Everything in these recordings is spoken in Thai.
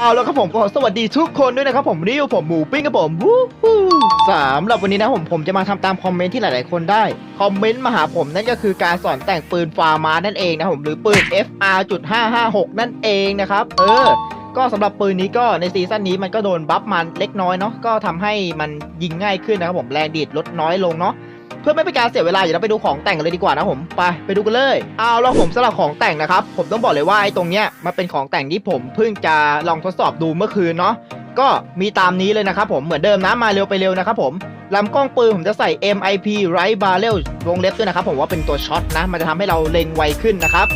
เอาแล้วครับผมก็สวัสดีทุกคนด้วยนะครับผมนี่อยู่ผมหมูปิ้งกับผมวู้ฮู้สามหรับวันนี้นะผมผมจะมาทำตามคอมเมนต์ที่หลาย ๆ คนได้ คอมเมนต์มาหาผมนั่นก็คือการสอนแต่งปืนฟาร์มานั่นเองนะผมหรือปืน FR.556 นั่นเองนะครับ เออ ก็สำหรับปืนนี้ก็ในซีซั่นนี้มันก็โดนบัฟมันเล็กน้อยเนาะก็ทำให้มันยิงง่ายขึ้นนะครับผมแรงดีดลดน้อยลงเนาะ เพื่อไม่เป็นการเสียเวลาเดี๋ยวเราไปดูของแต่งกันเลยดีกว่านะผมไปไปดูกันเลยเอาแล้วผมสำหรับของแต่งนะครับ ผมต้องบอกเลยว่าไอ้ตรงเนี้ยมันเป็นของแต่งที่ผมเพิ่งจะลองทดสอบดูเมื่อคืนเนาะก็มีตามนี้เลยนะครับผมเหมือนเดิมนะมาเร็วไปเร็วนะครับผมลำกล้องปืนผมจะใส่ MIP Right Barrel วงเล็บด้วยนะครับผมว่าเป็นตัวช็อตนะมันจะทำให้เราเล็งไวขึ้นนะครับ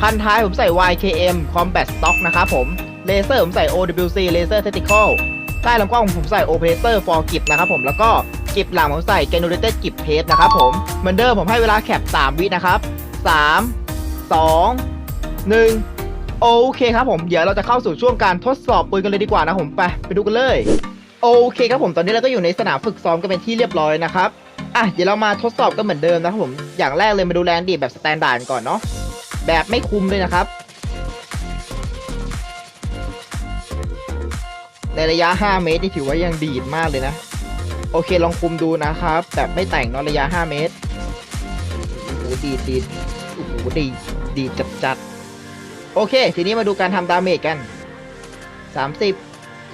พันท้ายผมใส่ YKM Combat Stock นะครับผมเลเซอร์ผมใส่ OWC Laser Tactical ใต้ลำกล้องผมใส่ Operator for Grip นะครับผมแล้วก็ กิบหลังผมใส่ Generated กิบเพจนะครับผม เหมือนเดิมผมให้เวลาแคป 3 วินะครับ 3 2 1 โอเคครับผม เดี๋ยวเราจะเข้าสู่ช่วงการทดสอบปืนกันเลยดีกว่านะผมไปไปดูกันเลย โอเคครับผมตอนนี้เราก็อยู่ในสนามฝึกซ้อมกันเป็นที่เรียบร้อยนะครับอะเดี๋ยวเรามาทดสอบกันเหมือนเดิมนะครับผม อย่างแรกเลยมาดูแรงดีแบบสแตนดาร์ดก่อนเนาะแบบไม่คุมเลยนะครับ ในระยะ 5 เมตรนี่ถือว่ายังดีดมากเลยนะ โอเคลองคุมดูนะครับ แบบไม่แต่งนอะระยะ 5 เมตรโอ้โหดีดีโอ้โหดีดีจัดจัดโอเค ทีนี้มาดูการทำดาเมจกัน 30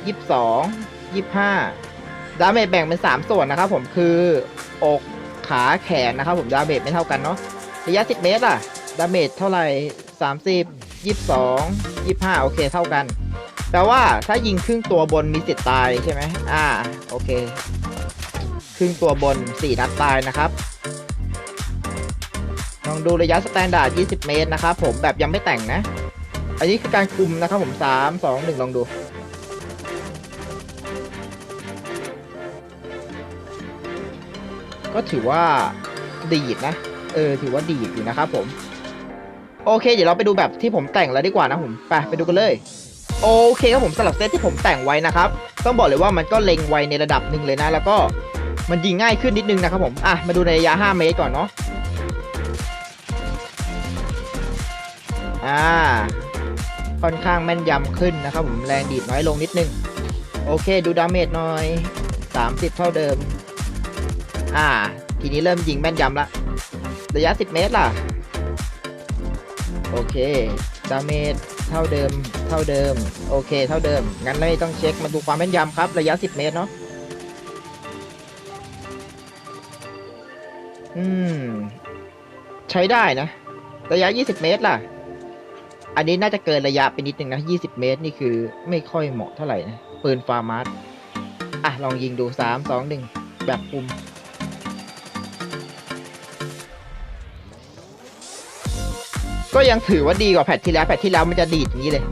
22 25 ดาเมจแบ่งเป็น 3 ส่วนนะครับผมคือ อกขาแขนนะครับผมดาเมจไม่เท่ากันเนาะระยะ 10 เมตรอะดาเมจเท่าไหร่ 30 22 25 โอเคเท่ากันแปลว่าถ้ายิงครึ่งตัวบนมีสิทธิ์ตายใช่ไหมอ่า โอเค ครึ่งตัวบน 4 นัดตายนะครับ ลองดูระยะสแตนดาร์ด 20 เมตรนะครับผมแบบยังไม่แต่งนะ อันนี้คือการคุมนะครับผม 3 2 1 ลองดู ก็ถือว่าดีดนะ เออ ถือว่าดีดอยู่นะครับผม โอเค เดี๋ยวเราไปดูแบบที่ผมแต่งแล้วดีกว่านะผม ไป ไปดูกันเลยโอเคครับผมสำหรับเซตที่ผมแต่งไว้นะครับ ต้องบอกเลยว่ามันก็เล็งไวในระดับหนึ่งเลยนะ แล้วก็ มันยิงง่ายขึ้นนิดนึงนะครับผม อะ มาดูในระยะ 5 เมตรก่อนเนาะ อ่า ค่อนข้างแม่นยำขึ้นนะครับผม แรงดีดน้อยลงนิดนึง โอเค ดูดาเมจหน่อย 30 เท่าเดิม อ่า ทีนี้เริ่มยิงแม่นยำละ ระยะ 10 เมตรล่ะ โอเค ดาเมจเท่าเดิม เท่าเดิม โอเค เท่าเดิม งั้นไม่ต้องเช็ค มาดูความแม่นยำครับ ระยะ 10 เมตรเนาะ อืม ใช้ได้นะ ระยะ 20 เมตรล่ะ อันนี้น่าจะเกินระยะไปนิดนึงนะ 20 เมตรนี่คือไม่ค่อยเหมาะเท่าไหร่นะ ปืนฟาร์มาร์อะ ลองยิงดู 3 2 1 แบบคุมก็ยังถือว่าดีกว่าแพทที่แล้วแพทที่แล้วมันจะดีดอย่างนี้เลย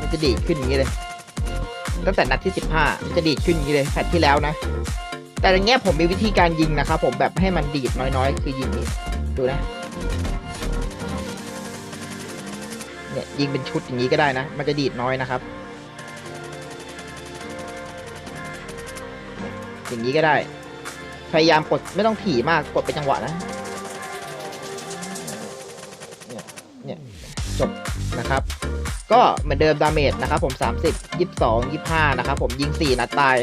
มันจะดีดขึ้นอย่างนี้เลย ตั้งแต่นัดที่15มันจะดีดขึ้นอย่างนี้เลยแพทที่แล้วนะ แต่อย่างเงี้ยผมมีวิธีการยิงนะครับผมแบบให้มันดีดน้อยๆ คือยิงนี้ดูนะเนี่ยยิงเป็นชุดอย่างนี้ก็ได้นะ มันจะดีดน้อยนะครับ อย่างนี้ก็ได้ พยายามกดไม่ต้องถี่มากกดเป็นจังหวะนะเนี่ยเนี่ยจบนะครับ ก็เหมือนเดิมดาเมจนะครับผม 30 22 25 นะครับผมยิง 4 นัดตาย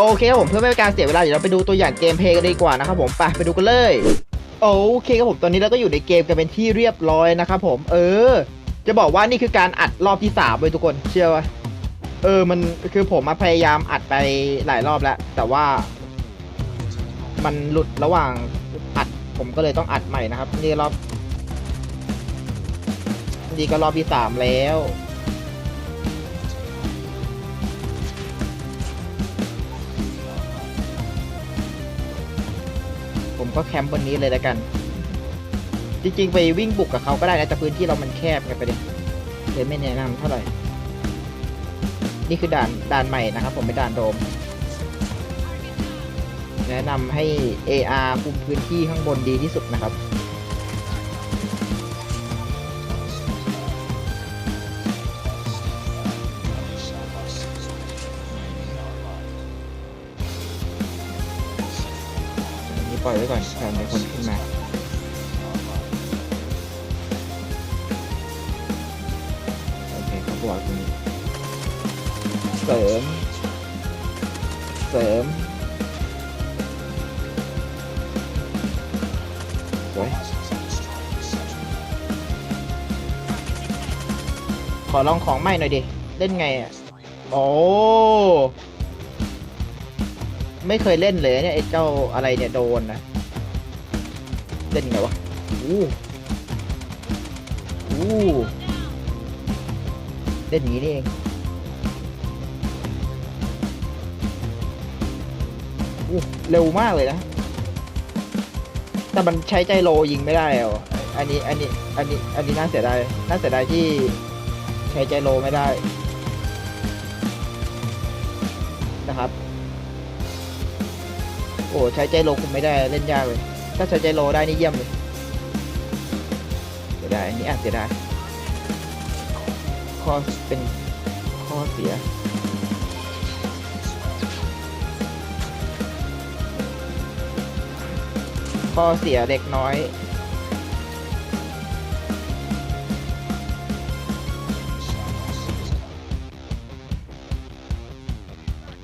โอเคครับผมเพื่อไม่ให้การเสียเวลาเดี๋ยวเราไปดูตัวอย่างเกมเพลย์กันดีกว่านะครับผมไปไปดูกันเลยโอเคครับผมตอนนี้เราก็อยู่ในเกมกันเป็นที่เรียบร้อยนะครับผม เออ จะบอกว่านี่คือการอัดรอบที่สามเลยทุกคนเชื่อว่าเออมันคือผมมาพยายามอัดไปหลายรอบแล้ว แต่ว่า มันหลุดระหว่างอัด ผมก็เลยต้องอัดใหม่นะครับนี่รอบนี่ก็รอบที่สามแล้ว ผมก็แคมป์บนนี้เลยแล้วกัน จริงๆ ไปวิ่งบุกกับเขาก็ได้นะแต่พื้นที่เรามันแคบไงไปเลยเลยไม่แนะนำเท่าไหร่ นี่คือด่านด่านใหม่นะครับ ผมไม่ด่านโดม แนะนำให้ AR คุมพื้นที่ข้างบนดีที่สุดนะครับ ล่อยไว้ก่อนเผื่อมีคนขึ้นมาวตรงนี้เสริม เสริมสวยขอลองของใหม่หน่อยดิ เล่นไงอะ โอ้ ไม่เคยเล่นเลยเนี่ยไอ้เจ้าอะไรเนี่ยโดนนะเล่นไงวะอู้อู้เล่นอย่างนี้นี่เองอู้เร็วมากเลยนะ แต่มันใช้ใจโลยิงไม่ได้เหรออันนี้อันนี้อันนี้อันนี้น่าเสียดายน่าเสียดายที่ใช้ใจโลไม่ได้นะครับ โอ้ใช้ใจโลคุมไม่ได้เล่นยากเลย ถ้าใช้ใจโลได้นี่เยี่ยมเลยเสียดายอันนี้อาจเสียดายข้อเป็นข้อเสียข้อเสียเล็กน้อย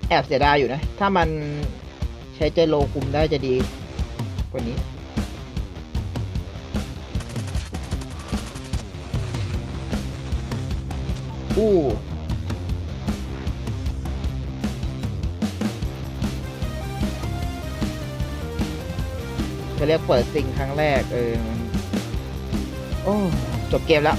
แอบเสียดายอยู่นะ ถ้ามัน ใช้ใจโลคุมได้จะดีกว่านี้ อู้จะเรียกเปิดซิงครั้งแรก เออ โอ้ จบเกมแล้ว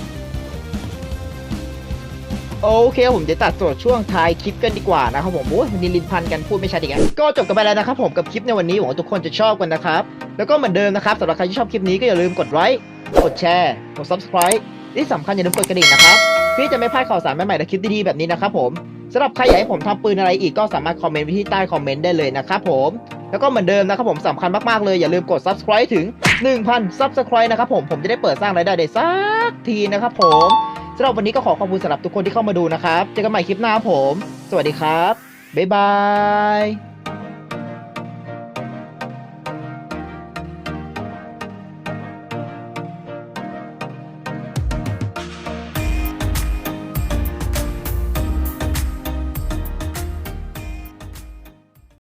โอเคครับผมจะตัดส่วนช่วงท้ายคลิปกันดีกว่านะครับผมโอ้ยวันนี้ลินพันกันพูดไม่ชัดอีกแล้วก็จบกันไปแล้วนะครับผมกับคลิปในวันนี้หวังว่าทุกคนจะชอบกันนะครับ แล้วก็เหมือนเดิมนะครับสำหรับใครที่ชอบคลิปนี้ก็อย่าลืมกดไลค์กดแชร์กด subscribe ที่สำคัญอย่าลืมกดกระดิ่งนะครับพื่จะไม่พลาดข่าวสารใหม่ๆและคลิปดีๆแบบนี้นะครับผมสำหรับใครอยากให้ผมทำปืนอะไรอีกก็สามารถคอมเมนต์ไว้ที่ใต้คอมเมนต์ได้เลยนะครับผมแล้วก็เหมือนเดิมนะครับผมสำคัญมากๆเลยอย่าลืมกด subscribe ถึง 1,000 subscribe นะครับผมผมจะได้เปิดสร้างรายได้ได้สักทีนะครับผม สำหรับวันนี้ก็ขอขอบคุณสำหรับทุกคนที่เข้ามาดูนะครับ เจอกันใหม่คลิปหน้าผม สวัสดีครับ บ๊ายบาย